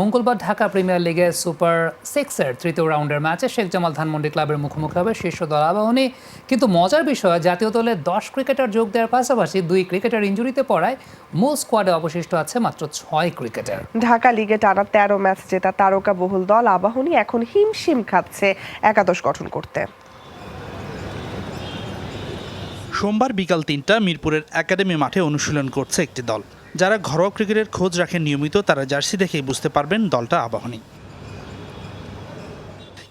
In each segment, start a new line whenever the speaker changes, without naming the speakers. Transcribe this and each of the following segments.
মঙ্গলবার ঢাকা প্রিমিয়ার লিগের সুপার সিক্সের তৃতীয় রাউন্ডের ম্যাচে শেখ জামাল ধানমন্ডি ক্লাবের মুখোমুখি হবে শীর্ষ দল আবাহনী। কিন্তু মজার বিষয় জাতীয় দলে দশ ক্রিকেটার যোগ দেওয়ার পাশাপাশি দুই ক্রিকেটার ইঞ্জুরিতে পড়ায় মূল স্কোয়াডে অবশিষ্ট আছে মাত্র ছয় ক্রিকেটার।
ঢাকা লিগে টানা তেরো ম্যাচ জেতা তারকা বহুল দল আবাহনী এখন হিমশিম খাচ্ছে একাদশ গঠন করতে।
সোমবার বিকাল তিনটা মিরপুরের একাডেমি মাঠে অনুশীলন করছে একটি দল। যারা ঘরোয়া ক্রিকেটের খোঁজ রাখেন নিয়মিত, তারা জার্সি দেখেই বুঝতে পারবেন দলটা আবাহনী।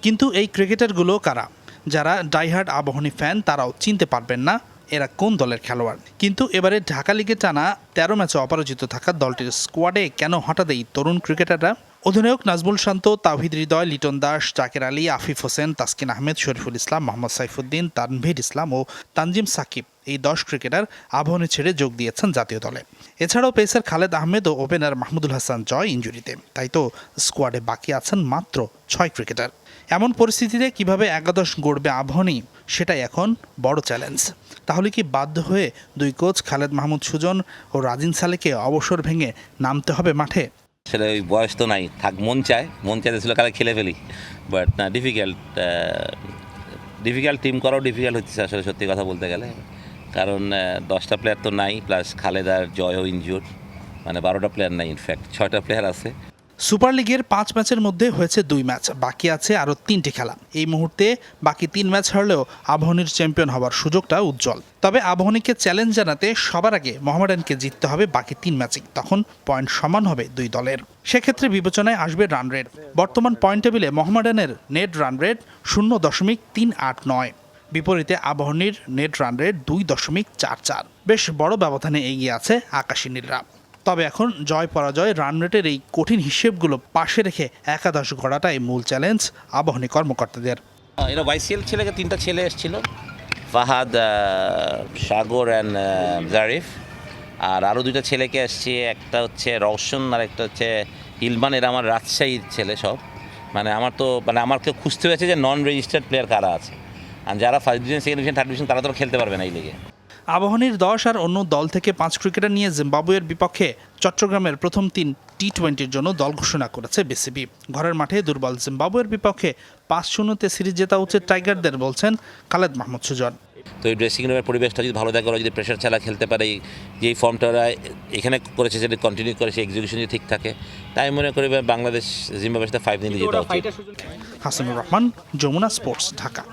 কিন্তু এই ক্রিকেটারগুলো কারা? যারা ডাইহার্ড আবাহনী ফ্যান, তারাও চিনতে পারবেন না এরা কোন দলের খেলোয়াড়। কিন্তু এবারে ঢাকা লিগে টানা তেরো ম্যাচে অপরাজিত থাকা দলটির স্কোয়াডে কেন হঠাৎ এই তরুণ ক্রিকেটাররা অধিনায়ক নাজমুল শান্ত, তাওহিদ হৃদয়, লিটন দাস, জাকের আলী, আফিফ হোসেন, তাসকিন আহমেদ, শরীফুল ইসলাম, মোহাম্মদ সাইফুদ্দিন, তানভীর ইসলাম ও তানজিম সাকিব এই দশ ক্রিকেটার আবাহনী ছেড়ে যোগ দিয়েছেন জাতীয় দলে। এছাড়াও পেসার খালেদ আহমেদ ও ওপেনার মাহমুদুল হাসান জয় ইঞ্জুরিতে। তাই তো স্কোয়াডে বাকি আছেন মাত্র ছয় ক্রিকেটার। এমন পরিস্থিতিতে কীভাবে একাদশ গড়বে আবাহনী, সেটাই এখন বড় চ্যালেঞ্জ। তাহলে কি বাধ্য হয়ে দুই কোচ খালেদ মাহমুদ সুজন ও রাজিন সালেকে অবসর ভেঙে নামতে হবে মাঠে?
আসলে ওই বয়স তো নাই। থাক, মন চায়, মন চাইতে ছিল কালে খেলে ফেলি। বাট না ডিফিকাল্ট ডিফিকাল্ট টিম করাও ডিফিকাল্ট হচ্ছে আসলে সত্যি কথা বলতে গেলে। কারণ দশটা প্লেয়ার তো নাই প্লাস খালেদার জয়ও ইনজুর মানে বারোটা প্লেয়ার নাই ইনফ্যাক্ট ছয়টা প্লেয়ার আছে।
সুপার লিগের পাঁচ ম্যাচের মধ্যে হয়েছে দুই ম্যাচ, বাকি আছে আরও তিনটি খেলা। এই মুহূর্তে বাকি তিন ম্যাচ হারলেও আবাহনীর চ্যাম্পিয়ন হওয়ার সুযোগটা উজ্জ্বল। তবে আবাহনীকে চ্যালেঞ্জ জানাতে সবার আগে মোহামেডানকে জিততে হবে বাকি তিন ম্যাচেই। তখন পয়েন্ট সমান হবে দুই দলের। সেক্ষেত্রে বিবেচনায় আসবে রান রেট বর্তমান পয়েন্ট টেবিলে মোহামেডানের নেট রান রেট শূন্য দশমিক তিন আট নয়। বিপরীতে আবাহনীর নেট রান রেট দুই দশমিক চার চার। বেশ বড় ব্যবধানে এগিয়ে আছে আকাশী নীলরা। তবে এখন জয় পরাজয় রান রেটের এই কঠিন হিসেবগুলো পাশে রেখে একাদশ গড়াটাই মূল চ্যালেঞ্জ আবাহনী কর্মকর্তাদের।
এরা বাইসিএল ছেলেকে তিনটা ছেলে এসেছিল, ফাহাদ সাগর অ্যান্ড জারিফ। আর আরও দুইটা ছেলেকে আসছে একটা হচ্ছে রওশন আর একটা হচ্ছে ইলমান, এরা আমার রাজশাহীর ছেলে সব। মানে আমার তো মানে আমাকে খুঁজতে হয়েছে যে নন রেজিস্টার্ড প্লেয়ার কারা আছে। আর যারা first division second division third division তারা তো খেলতে পারবে না এই লিগে
আবাহনীর দশ আর অন্য দল থেকে পাঁচ ক্রিকেটার নিয়ে জিম্বাবুয়ের বিপক্ষে চট্টগ্রামের প্রথম তিন টি টোয়েন্টির জন্য দল ঘোষণা করেছে বিসিবি। ঘরের মাঠে দুর্বল জিম্বাবুয়ের বিপক্ষে পাঁচ শূন্যতে সিরিজ জেতা উচিত টাইগারদের বলছেন খালেদ মাহমুদ সুজন।
তো এই ড্রেসিং রুমের পরিবেশটা যদি ভালো থাকে ওরা যদি প্রেশার ছাড়া খেলতে পারে এই- যেই ফর্মটা ওরা এখানে করেছে সেটা কন্টিনিউ করে সেই এক্সিকিউশন যদি ঠিক থাকে তাই মনে করি বাংলাদেশ জিম্বাবের সাথে ফাইভ নিলে যেটা উচিত
হাসানুর রহমান যমুনা স্পোর্টস ঢাকা।